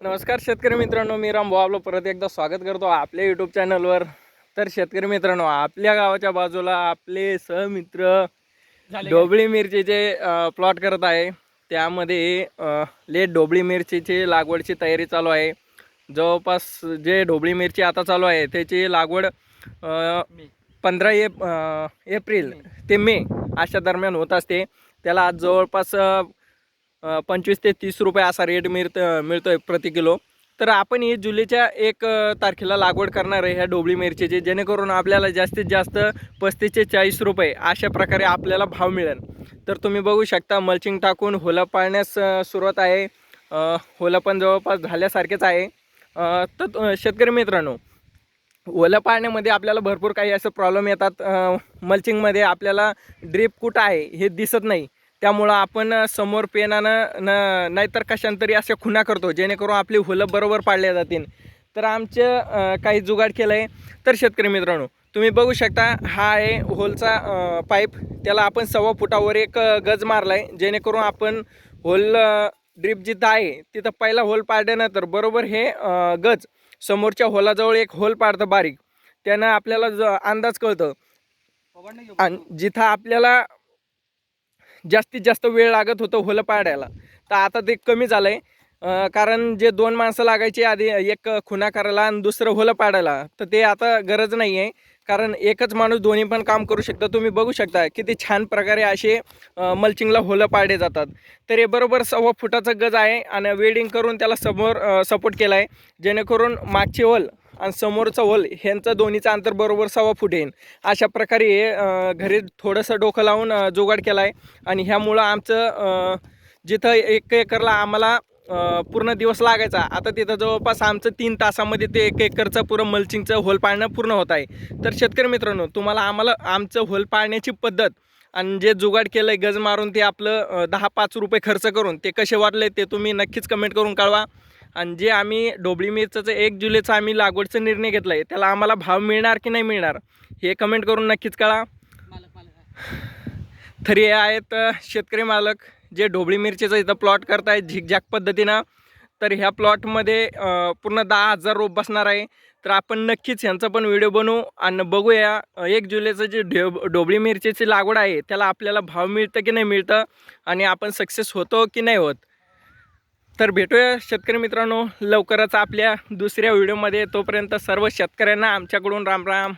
नमस्कार शेतकरी मित्रांनो मी राम भाऊ आपलं परत एकदा स्वागत करतो आपल्या यूट्यूब चॅनलवर तर शेतकरी मित्रांनो आपल्या गावाच्या बाजूला आपले सहमित्र ढोबळी मिरचीचे प्लॉट करत आहे. त्यामध्ये लेट ढोबळी मिरचीची लागवडची तयारी चालू आहे. जवळपास जे ढोबळी मिरची आता चालू आहे त्याची लागवड पंधरा एप एप्रिल ते मे अशा दरम्यान होत असते. त्याला आज जवळपास पंचवीस ते तीस रुपये असा रेट मिळत मिळतो आहे प्रति किलो. तर आपण ही जुलैच्या एक तारखेला लागवड करणार आहे ह्या डोबळी मिरचीची जेणेकरून आपल्याला जास्तीत जास्त पस्तीस ते चाळीस रुपये अशा प्रकारे आपल्याला भाव मिळेल. तर तुम्ही बघू शकता मल्चिंग टाकून होलं पाळण्यास सुरुवात आहे. अ, होलं पण जवळपास झाल्यासारखेच आहे. तर शेतकरी मित्रांनो ओलं पाळण्यामध्ये आपल्याला भरपूर काही असं प्रॉब्लेम येतात. मल्चिंगमध्ये आपल्याला ड्रीप कुठं आहे हे दिसत नाही. त्यामुळं आपण समोर पेनानं न नाहीतर कशांतरी अशा खुणा करतो जेणेकरून आपली हुलं बरोबर पाडल्या जातील. तर आमचं काही जुगाड केलं आहे तर शेतकरी मित्रांनो तुम्ही बघू शकता हा आहे होलचा पाईप. त्याला आपण सव्वा फुटावर एक गज मारला आहे जेणेकरून आपण होल ड्रीप जिथं आहे तिथं पहिला होल पाडल्यानंतर बरोबर हे गज समोरच्या होलाजवळ एक होल पाडतं बारीक. त्यानं आपल्याला ज अंदाज कळतं. आणि जिथं आपल्याला जास्तीत जास्त वेळ लागत होतं होलं पाडायला. तर आता ते कमी झालं आहे कारण जे दोन माणसं लागायचे आधी एक खुना करायला आणि दुसरं होलं पाडायला तर ते आता गरज नाही आहे कारण एकच माणूस दोन्ही पण काम करू शकतो. तुम्ही बघू शकता किती छान प्रकारे असे मल्चिंगला होलं पाडले जातात. तर हे बरोबर सव्वा फुटाचं गज आहे आणि वेल्डिंग करून त्याला समोर सपोर्ट केला आहे जेणेकरून मागचे होल आणि समोरचा होल ह्यांचा दोन्हीचा अंतर बरोबर सव्वा फूट येईल अशा प्रकारे घरी थोडंसं डोकं लावून जोगाड जुगाड केला आहे आणि ह्यामुळं आमचं जिथं एक एकरला आम्हाला पूर्ण दिवस लागायचा आता तिथं जवळपास आमचं तीन तासामध्ये ते एक एकरचं पुरं मल्चिंगचं होल पाळणं पूर्ण होत आहे. तर शेतकरी मित्रांनो तुम्हाला आम्हाला आमचं होल पाळण्याची पद्धत आणि जे जुगाड केलं आहे गज मारून ते आपलं दहा पाच रुपये खर्च करून ते कसे वाटले ते तुम्ही नक्कीच कमेंट करून कळवा. आणि जे आम्ही डोबळी मिरचं एक जुलैचा आम्ही लागवडचा निर्णय घेतला आहे त्याला आम्हाला भाव मिळणार की नाही मिळणार हे कमेंट करून नक्कीच कळा. तरी हे आहेत शेतकरी मालक जे ढोबळी मिरचीचं इथं प्लॉट करतायत झिकझॅक पद्धतीनं. तर ह्या प्लॉटमध्ये पूर्ण दहा हजार रोप बसणार आहे. तर आपण नक्कीच ह्यांचा पण व्हिडिओ बनवू आणि बघूया एक जुलैचं जे ढेब ढोबळी मिरचीची लागवड आहे त्याला आपल्याला भाव मिळतं की नाही मिळतं आणि आपण सक्सेस होतो की नाही होत? तर भेटूया शेतकरी मित्रांनो लवकरच आपल्या दुसऱ्या व्हिडिओमध्ये. तोपर्यंत सर्व शेतकऱ्यांना आमच्याकडून राम राम.